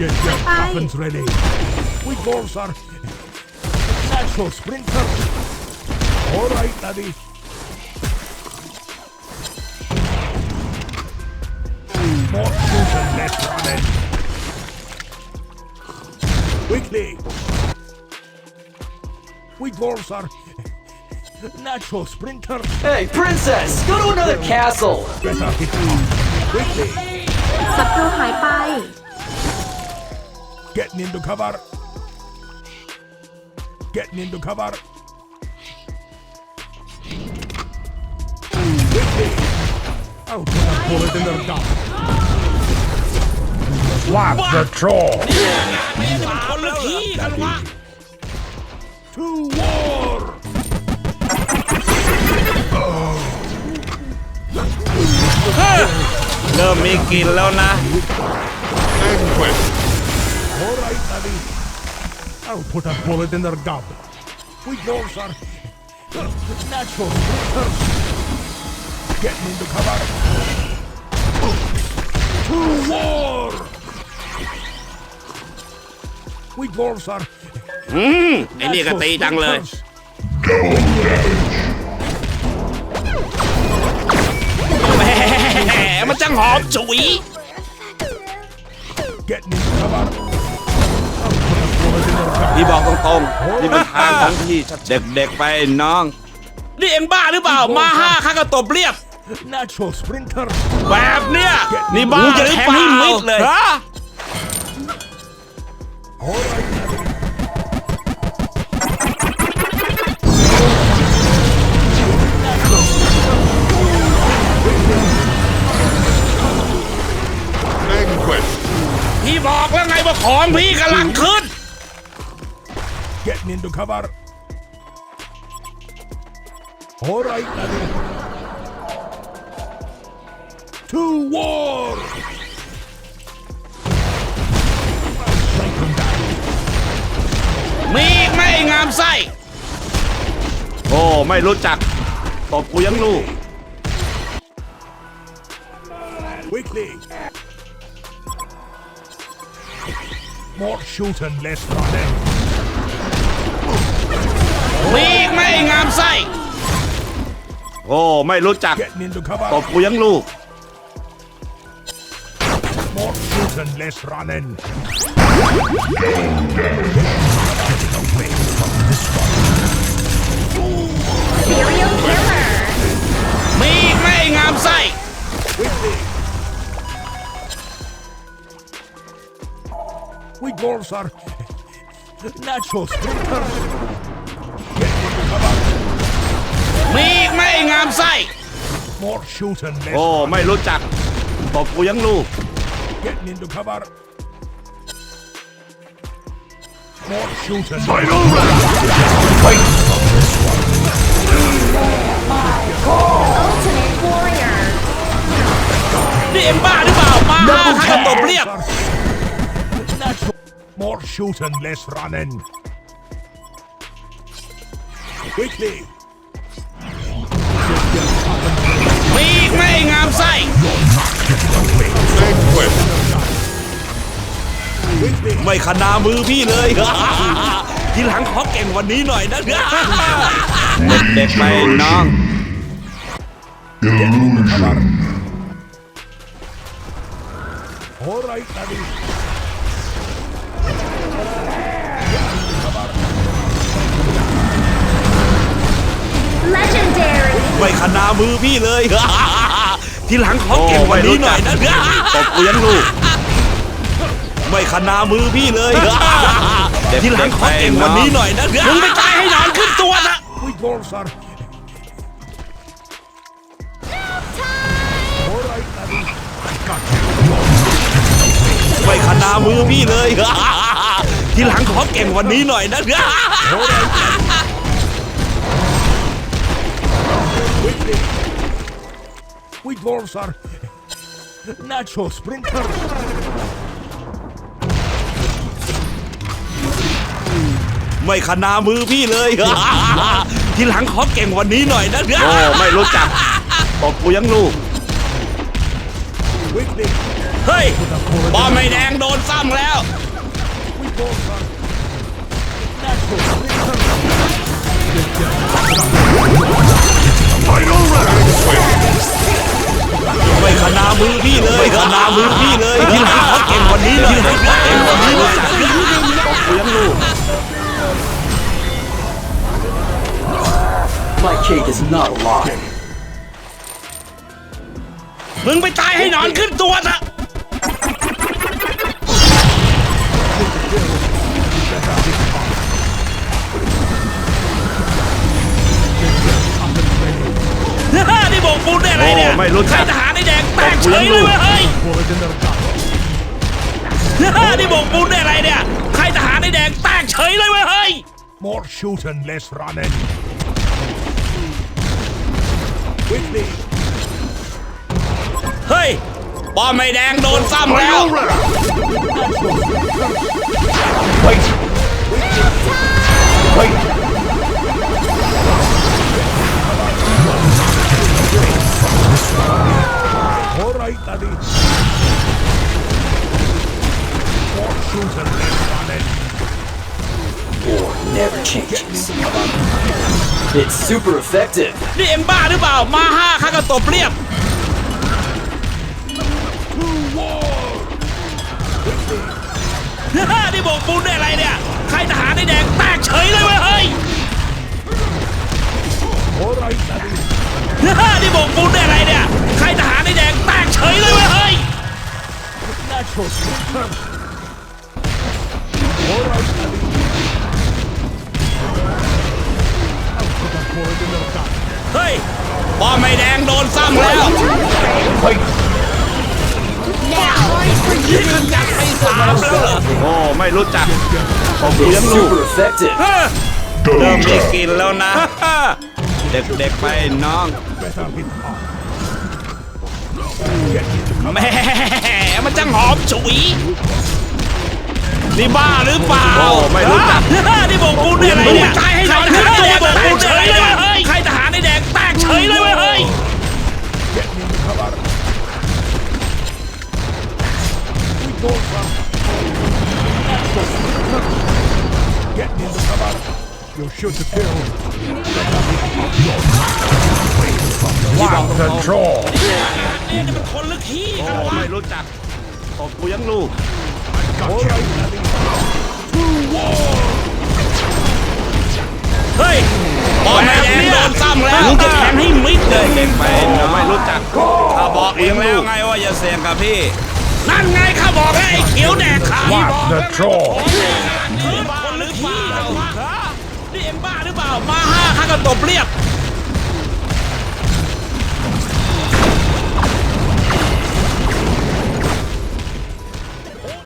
Get your Bye. weapons ready. We dwarves are natural sprinters. All right, laddie. More shooting, less running. Quickly. We dwarves are natural sprinters. Hey, princess, go to another castle. Better hit me. Quickly. ศัตรูหายไป Getting into cover. Getting into cover. Quickly. I'll put a bullet in their gun. What the troll? คนละที่กันวะ To war! เริ่มมีกลิ่นแล้วนะ All right, laddie. I'll put a bullet in their gob. We dwarves are natural sprinters. Getting into cover. To war! We dwarves are อืมไอ้นี่ก็ตีจังเลย แหมมันจังหอมฉุย Getting into cover. พี่บอกตรงๆนี่เป็นทางของพี่เด็กๆไปน้อง นี่เอ็งบ้าหรือเปล่า มาห้าข้าก็ตบเรียบ Natural sprinters. แบบเนี้ยนี่บ้าหรือเปล่าฮะ All right, laddie. Vanquish. พี่บอกแล้วไงว่าของพี่กำลังขึ้น Getting into cover. All right, laddie. To war! Strike them down. มีอีกไหม่งามไส้ โอ้ ไม่รู้จัก ตบกูยังลูก Quickly. More shooting, less running. มีอีกไหม่งามไส้ โอ้ ไม่รู้จัก Getting into cover. ตบกูยังลูก More shooting, less running. Serial Killer มีอีกไหม่งามไส้ Quickly. We dwarves are natural sprinters. Getting into cover. มีอีกไหม่งามไส้ More shooting, less โอ้ไม่รู้จักตบกูยังลูก getting into cover. More shooting. Ultimate Warrior นี่เอ็งบ้าหรือเปล่ามาห้าข้าก็ตบเรียบ Natural. More shooting, less running. Quickly. มีอีกไหม่งามไส้ Vanquish. Quickly. ไม่ขนามือพี่เลย ทีหลังขอเก่งวันนี้หน่อยนะ เด็กๆไปน้อง Illusion. All right, laddie. ม่ขนามือพี่เลยทีหลังขอเก่งวันนี้หน่อยนะตบกูยังลูกไม่ขนามือพี่เลยทีหลังขอเก่งวันนี้หน่อยนะมึงไปตายให้หนอนขึ้นตัวนะ We dwarves are. All right, laddie. I got you. ไม่ขนามือพี่เลยทีหลังขอเก่งวันนี้หน่อยนะ We dwarves are natural sprinters. ไม่ขนามือพี่เลย ทีหลังขอเก่งวันนี้หน่อยนะโอ้ไม่รู้จักตบกูยังลูก Quickly. เฮ้ย บอมไม่แดงโดนซ้ำแล้ว We go, sir. Natural. Final นามือพี่เลยที่หลังเขาเก่งกว่านี้หน่อยนะเก่งกว่านี้เลยต้องเลี้ยงลูก My cake is not a lie. มึงไปตายให้หนอนขึ้นตัวซะนี่โกปูนได้อะไรเนี่ยโอ้ไม่รู้จัก ใครทหารไอ้แดงแตกเฉยเลยเว้ยเฮ้ย Bullet in their gut. นี่โบกปูนได้อะไรเนี่ย ใครทหารไอ้แดงแตกเฉยเลยเว้ยเฮ้ย More shooting, less running. Quickly. เฮ้ยบอมไม่แดงโดนซ้ำแล้ว Final round. Wait. Wait. It's super effective. นี่เอ็มบ้าหรือเปล่า มาห้าข้าก็ตบเรียบ นี่โบกปูนได้อะไรเนี่ย ใครทหารไอ้แดงแตกเฉยเลยเว้ยเฮ้ย All right, laddie. นี่โบกปูนได้อะไรเนี่ย ใครทหารไอ้แดงแตกเฉยเลยเว้ยเฮ้ย เฮ้ยบอมไม่แดงโดนซ้ำแล้ว Wait. นี่มันจักให้สามแล้วเหรอโอ้ไม่รู้จัก It's super effective. เริ่มได้กินแล้วนะ เด็กๆไปน้อง Better hit hard. Get me to แหม่มันจังหอมฉุยนี่บ้าหรือเปล่าโอ้ไม่รู้จักนี่โบกปูนได้อะไรเนี่ยใครให้หนอนขึ้นตัวโบกปูนเฉยเลย เฉยเลยเว้ยเฮ้ย get me to cover. We go, sir. Get me to cover. You shoot to kill. What the draw? นี่มันคนลึกขี้โอ้กันวะไม่รู้จักตบกูยังลูก All right, laddie. เฮ้ยบอลไม่แดงโดน ซ้ำแล้วจะแทงให้มิดเลยเด็กไปโอ้ไม่รู้จักข้าบอกเองแล้วไงว่าอย่าเสี่ยงกับพี่ นั่นไงข้าบอกให้ไอ้เขียวแดกขา What the draw? คนลึกขี้กันวะนี่เอ็มบ้าหรือเปล่ามาห้าข้าก็ตบเรียบ